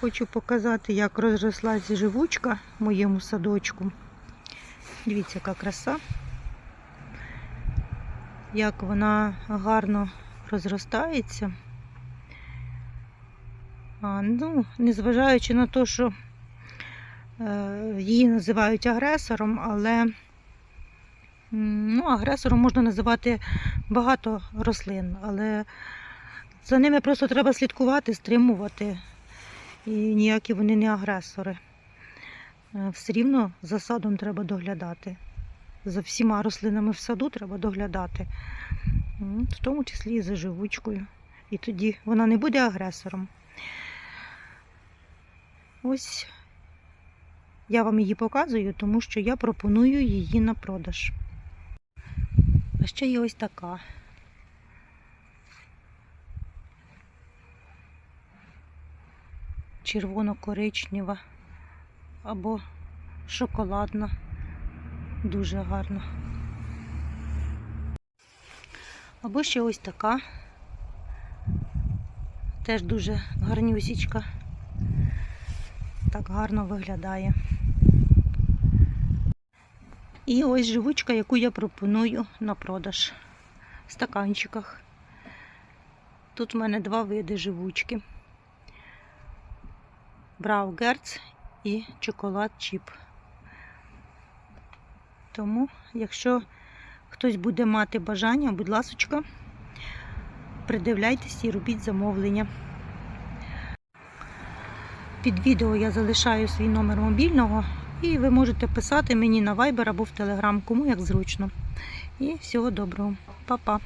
Хочу показати, як розрослася живучка моєму садочку. Дивіться, яка краса. Як вона гарно розростається. А, ну, незважаючи на те, що е, її називають агресором, але ну, агресором можна називати багато рослин, але за ними просто треба слідкувати, стримувати. І ніякі вони не агресори. Е, Все рівно за садом треба доглядати. За всіма рослинами в саду треба доглядати, в тому числі і за живучкою. І тоді вона не буде агресором. Ось я вам її показую, тому що я пропоную її на продаж. А ще є ось така. Червоно-коричнева або шоколадна. Дуже гарна. Або ще ось така. Теж дуже гарнюсічка. Так гарно виглядає. І ось живучка, яку я пропоную на продаж в стаканчиках. Тут в мене два види живучки. Браугерц і чоколад чіп. Тому, якщо хтось буде мати бажання, будь ласочка, придивляйтесь і робіть замовлення. Під відео я залишаю свій номер мобільного, і ви можете писати мені на Viber або в Telegram, кому як зручно. І всього доброго. Па-па!